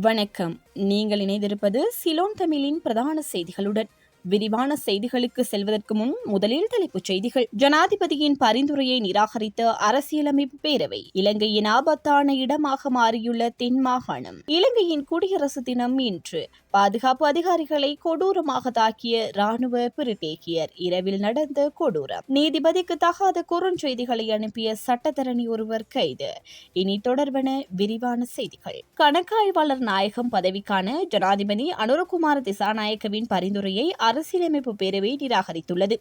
வணக்கம். நீங்கள் இணைந்திருப்பது சிலோன் தமிழின் பிரதான செய்திகளுடன். விரிவான செய்திகளுக்கு செல்வதற்கு முன் முதலில் தலைப்புச் செய்திகள். ஜனாதிபதியின் பரிந்துரையை நிராகரித்த அரசியலமைப்பு பேரவை இலங்கையின் ஆபத்தான இடமாக மாறியுள்ள தென் மாகாணம். இலங்கையின் குடியரசு தினம் இன்று. பாதுகாப்பு அதிகாரிகளை கொடூரமாக தாக்கிய ராணுவ பிரிட்டேக்கியர் இரவில் நடந்த கொடூரம். நீதிபதிக்கு தகாத குறுஞ்செய்திகளை அனுப்பிய சட்டத்தரணி ஒருவர் கைது. இனி தொடர்பென விரிவான செய்திகள். கணக்காய்வாளர் நாயகம் பதவிக்கான ஜனாதிபதி அனுரகுமார திசாநாயக்கவின் பரிந்துரையை அரசியலமைப்பு பேரவை நிராகரித்துள்ளது.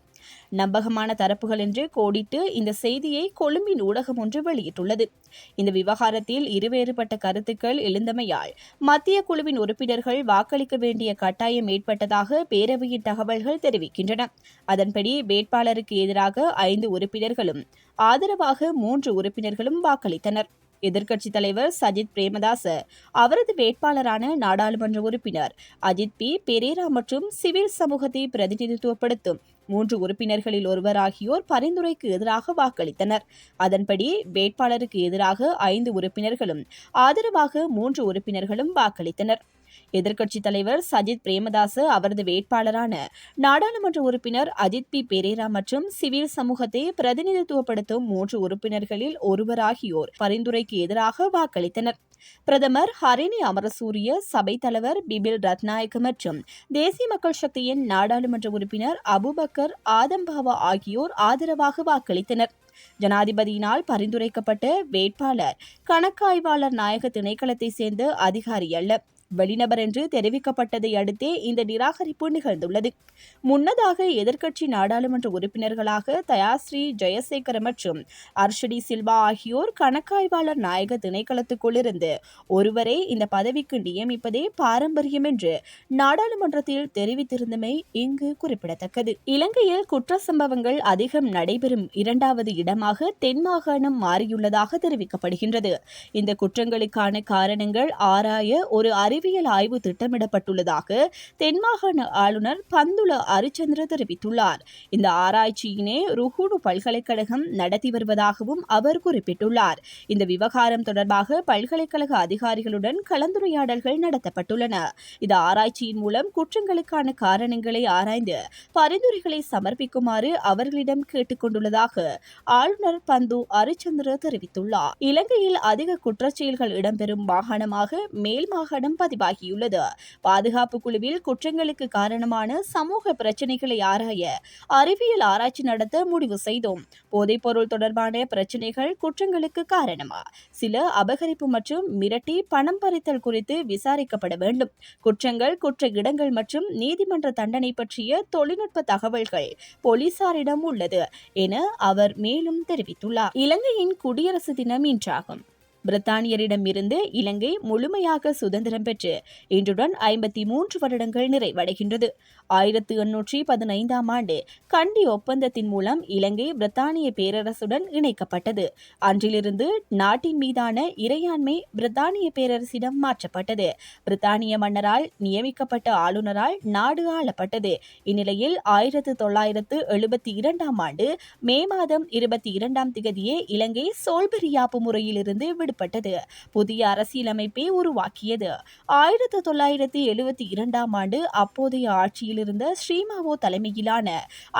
நம்பகமான தரப்புகள் என்று கோடிட்டு இந்த செய்தியை கொழும்பின் ஊடகம் ஒன்று வெளியிட்டுள்ளது. இந்த விவகாரத்தில் இருவேறுபட்ட கருத்துக்கள் எழுந்தமையால் மத்திய குழுவின் உறுப்பினர்கள் வாக்களிக்க வேண்டிய கட்டாயம் ஏற்பட்டதாக பேரவையின் தகவல்கள் தெரிவிக்கின்றன. அதன்படி வேட்பாளருக்கு எதிராக ஐந்து உறுப்பினர்களும் ஆதரவாக மூன்று உறுப்பினர்களும் வாக்களித்தனர். எதிர்க்கட்சித் தலைவர் சஜித் பிரேமதாச அவரது வேட்பாளரான நாடாளுமன்ற உறுப்பினர் அஜித் பி. பெரேரா மற்றும் சிவில் சமூகத்தை பிரதிநிதித்துவப்படுத்தும் மூன்று உறுப்பினர்களில் ஒருவர் ஆகியோர் பரிந்துரைக்கு எதிராக வாக்களித்தனர். அதன்படி வேட்பாளருக்கு எதிராக ஐந்து உறுப்பினர்களும் ஆதரவாக மூன்று உறுப்பினர்களும் வாக்களித்தனர். எதிர்க்கட்சித் தலைவர் சஜித் பிரேமதாசு அவரது வேட்பாளரான நாடாளுமன்ற உறுப்பினர் அஜித் பி. பெரேரா மற்றும் சிவில் சமூகத்தை பிரதிநிதித்துவப்படுத்தும் மூன்று உறுப்பினர்களில் ஒருவராகியோர் பரிந்துரைக்கு எதிராக வாக்களித்தனர். பிரதமர் ஹரிணி அமரசூரிய சபை தலைவர் பிபில் ரத்நாயக் மற்றும் தேசிய மக்கள் சக்தியின் நாடாளுமன்ற உறுப்பினர் அபுபக்கர் ஆதம்பாவா ஆகியோர் ஆதரவாக வாக்களித்தனர். ஜனாதிபதியினால் பரிந்துரைக்கப்பட்ட வேட்பாளர் கணக்காய்வாளர் நாயக திணைக்களத்தை சேர்ந்த அதிகாரி அல்ல. வெளிநபர் என்று தெரிவிக்கப்பட்டதை அடுத்தே இந்த நிராகரிப்பு நிகழ்ந்துள்ளது. முன்னதாக எதிர்க்கட்சி நாடாளுமன்ற உறுப்பினர்களாக தயாஸ்ரீ ஜெயசேகர மற்றும் அர்ஷடி சில்வா ஆகியோர் கணக்காய்வாளர் நாயக திணைக்களத்துக்குள்ளிருந்து ஒருவரை இந்த பதவிக்கு நியமிப்பதே பாரம்பரியம் என்று நாடாளுமன்றத்தில் தெரிவித்திருந்தமை இங்கு குறிப்பிடத்தக்கது. இலங்கையில் குற்ற சம்பவங்கள் அதிகம் நடைபெறும் இரண்டாவது இடமாக தென் மாகாணம் மாறியுள்ளதாக தெரிவிக்கப்படுகின்றது. இந்த குற்றங்களுக்கான காரணங்கள் ஆராய ஒரு அறிவியல் ஆய்வு திட்டமிடப்பட்டுள்ளதாக தென்மாகாண ஆளுநர் பந்துல அரிச்சந்திர தெரிவித்துள்ளார். இந்த ஆராய்ச்சியினை ருகுடு பல்கலைக்கழகம் நடத்தி வருவதாகவும் அவர் குறிப்பிட்டுள்ளார். இந்த விவகாரம் தொடர்பாக பல்கலைக்கழக அதிகாரிகளுடன் கலந்துரையாடல்கள் நடத்தப்பட்டுள்ளன. இந்த ஆராய்ச்சியின் மூலம் குற்றங்களுக்கான காரணங்களை ஆராய்ந்து பரிந்துரைகளை சமர்ப்பிக்குமாறு அவர்களிடம் கேட்டுக்கொண்டுள்ளதாக ஆளுநர் பந்து அரிச்சந்திர தெரிவித்துள்ளார். இலங்கையில் அதிக குற்றச்செயல்கள் இடம்பெறும் மாகாணமாக மேல் மாகாணம் பதிவாகியுள்ளது பாதுகாப்பு குழுவில் குற்றங்களுக்கு காரணமான சமூக பிரச்சினைகளை ஆராய அறிவியல் ஆராய்ச்சி நடத்த முடிவு செய்தோம். போதைப்பொருள் தொடர்பான பிரச்சினைகள் குற்றங்களுக்கு காரணமா? சில அபகரிப்பு மற்றும் மிரட்டி பணம் பறித்தல் குறித்து விசாரிக்கப்பட வேண்டும். குற்றங்கள் குற்ற இடங்கள் மற்றும் நீதிமன்ற தண்டனை பற்றிய தொழில்நுட்ப தகவல்கள் போலீசாரிடம் உள்ளது என அவர் மேலும் தெரிவித்துள்ளார். இலங்கையின் குடியரசு தினம் இன்றாகும். பிரித்தானியரிடமிருந்து இலங்கை முழுமையாக சுதந்திரம் பெற்று இன்றுடன் ஐம்பத்தி மூன்று வருடங்கள் நிறைவடைகின்றது. ஆயிரத்து எண்ணூற்றி பதினைந்தாம் ஆண்டு கண்டி ஒப்பந்தத்தின் மூலம் இலங்கை பிரித்தானிய பேரரசுடன் இணைக்கப்பட்டது. அன்றிலிருந்து நாட்டின் மீதான இறையாண்மை பிரித்தானிய பேரரசிடம் மாற்றப்பட்டது. பிரித்தானிய மன்னரால் நியமிக்கப்பட்ட ஆளுநரால் நாடு ஆளப்பட்டது. இந்நிலையில் ஆயிரத்து தொள்ளாயிரத்து எழுபத்தி இரண்டாம் ஆண்டு மே மாதம் இருபத்தி இரண்டாம் திகதியே இலங்கை சோல்பெரியாப்பு முறையிலிருந்து விடுபட்டது. ஏற்பட்டது புதிய அரசியலமைப்பை உருவாக்கியது. ஆயிரத்தி தொள்ளாயிரத்தி எழுபத்தி இரண்டாம் ஆண்டு அப்போதைய ஆட்சியில் இருந்த ஸ்ரீமாவோ தலைமையிலான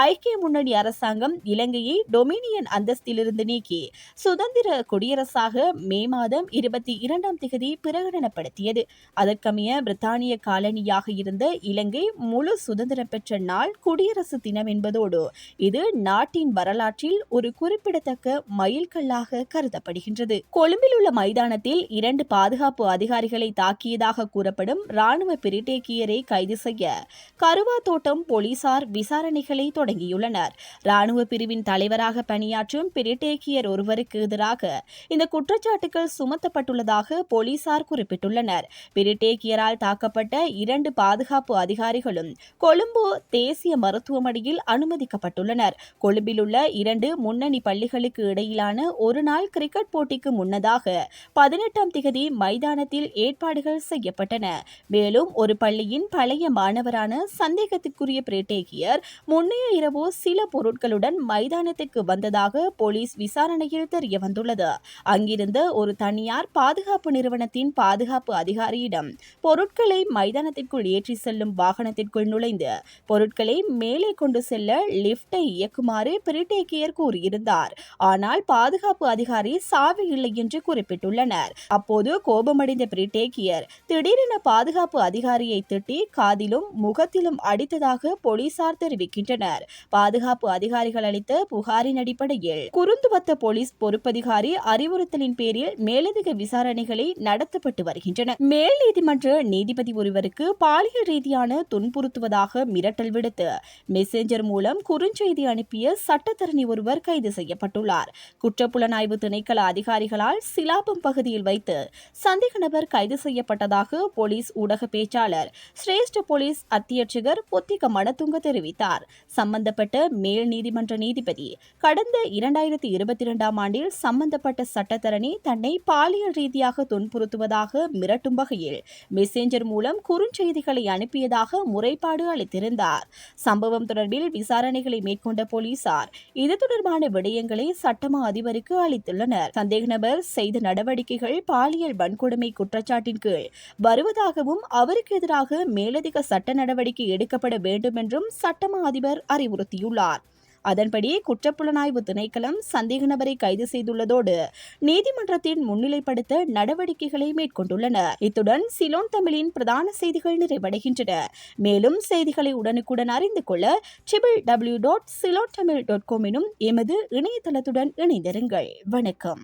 ஐக்கிய முன்னணி அரசாங்கம் இலங்கையை டொமினியன் அந்தஸ்திலிருந்து நீக்கி சுதந்திர குடியரசாக மே மாதம் இருபத்தி இரண்டாம் திகதி பிரகடனப்படுத்தியது. அதற்கமைய பிரித்தானிய காலனியாக இருந்த இலங்கை முழு சுதந்திரம் பெற்ற நாள் குடியரசு தினம் என்பதோடு இது நாட்டின் வரலாற்றில் ஒரு குறிப்பிடத்தக்க மைல்கல்லாக கருதப்படுகின்றது. கொழும்பில் உள்ள மைதானத்தில் இரண்டு பாதுகாப்பு அதிகாரிகளை தாக்கியதாக கூறப்படும் ராணுவ பிரிட்டேக்கியரை கைது செய்ய கருவா தோட்டம் போலீசார் விசாரணைகளை தொடங்கியுள்ளனர். ராணுவ பிரிவின் தலைவராக பணியாற்றும் பிரிட்டேக்கியர் ஒருவருக்கு எதிராக இந்த குற்றச்சாட்டுகள் சுமத்தப்பட்டுள்ளதாக போலீசார் குறிப்பிட்டுள்ளனர். பிரிட்டேக்கியரால் தாக்கப்பட்ட இரண்டு பாதுகாப்பு அதிகாரிகளும் கொழும்பு தேசிய மருத்துவமனையில் அனுமதிக்கப்பட்டுள்ளனர். கொழும்பில் உள்ள இரண்டு முன்னணி பள்ளிகளுக்கு இடையிலான ஒருநாள் கிரிக்கெட் போட்டிக்கு முன்னதாக பதினெட்டாம் திகதி மைதானத்தில் ஏற்பாடுகள் செய்யப்பட்டன. மேலும் ஒரு பள்ளியின் பழைய மாணவரான சந்தேகத்திற்குரிய பிரேட்டேகியர் முன்னைய இரவு சில பொருட்களுடன் மைதானத்திற்கு வந்ததாக போலீஸ் விசாரணையில் தெரிய வந்துள்ளது அங்கிருந்த ஒரு தனியார் பாதுகாப்பு நிறுவனத்தின் பாதுகாப்பு அதிகாரியிடம் பொருட்களை மைதானத்திற்குள் ஏற்றி செல்லும் வாகனத்திற்குள் நுழைந்து பொருட்களை மேலே கொண்டு செல்ல லிப்டை இயக்குமாறு பிரிட்டேக்கியர் கூறியிருந்தார். ஆனால் பாதுகாப்பு அதிகாரி சாவி இல்லை என்று குறிப்பிட்டுள்ளனர். அப்போது கோபமடைந்த பிரிட்டேக்கியர் திடீரென பாதுகாப்பு அதிகாரியை திட்டி காதிலும் முகத்திலும் அடித்ததாக போலீசார் தெரிவிக்கின்றனர். பாதுகாப்பு அதிகாரிகள் அளித்த புகாரின் அடிப்படையில் குருந்துவத்த போலீஸ் பொறுப்பதிகாரி அறிவுறுத்தலின் பேரில் மேலதிக விசாரணைகளை நடத்தப்பட்டு வருகின்றன மேல் நீதிமன்ற நீதிபதி ஒருவருக்கு பாலியல் ரீதியான துன்புறுத்துவதாக மிரட்டல் விடுத்து மெசேஞ்சர் மூலம் குறுஞ்செய்தி அனுப்பிய சட்டத்தரணி ஒருவர் கைது செய்யப்பட்டுள்ளார். குற்றப்புலனாய்வு திணைக்கள அதிகாரிகளால் சில சிலாபம் பகுதியில் வைத்து சந்தேக நபர் கைது செய்யப்பட்டதாக போலீஸ் ஊடக பேச்சாளர் சிரேஷ்ட போலீஸ் அத்தியட்சகர் பொத்திக மணத்துங்க தெரிவித்தார். சம்பந்தப்பட்ட மேல் நீதிமன்ற நீதிபதி கடந்த இரண்டாயிரத்தி இருபத்தி இரண்டாம் ஆண்டில் சம்பந்தப்பட்ட சட்டத்தரணி தன்னை பாலியல் ரீதியாக துன்புறுத்துவதாக மிரட்டும் வகையில் மெசேஞ்சர் மூலம் குறுஞ்செய்திகளை அனுப்பியதாக முறைப்பாடு அளித்திருந்தார். சம்பவம் தொடர்பில் விசாரணைகளை மேற்கொண்ட போலீசார் இது தொடர்பான விடயங்களை சட்டமா அதிபருக்கு அளித்துள்ளனர். சந்தேக நபர் செய்த நடவடிக்கைகள் பாலியல் வன்கொடுமை குற்றச்சாட்டின் கீழ். வருவதாகவும் அவருக்கு எதிராக மேலதிக சட்ட நடவடிக்கை எடுக்கப்பட வேண்டும் என்றும் சட்டமா அதிபர் அறிவுறுத்தியுள்ளார். அதன்படி குற்றப்புலனாய்வு திணைக்களம் சந்தேக நபரை கைது செய்துள்ளதோடு நீதிமன்றத்தின் முன்னிலைப்படுத்த நடவடிக்கைகளை மேற்கொண்டுள்ளன. இத்துடன் சிலோன் தமிழின் பிரதான செய்திகள் நிறைவடைகின்றன. மேலும் செய்திகளை உடனுக்குடன் அறிந்து கொள்ள triple W dot Ceylon Tamil dot com எனும் எமது இணையதளத்துடன் இணைந்திருங்கள். வணக்கம்.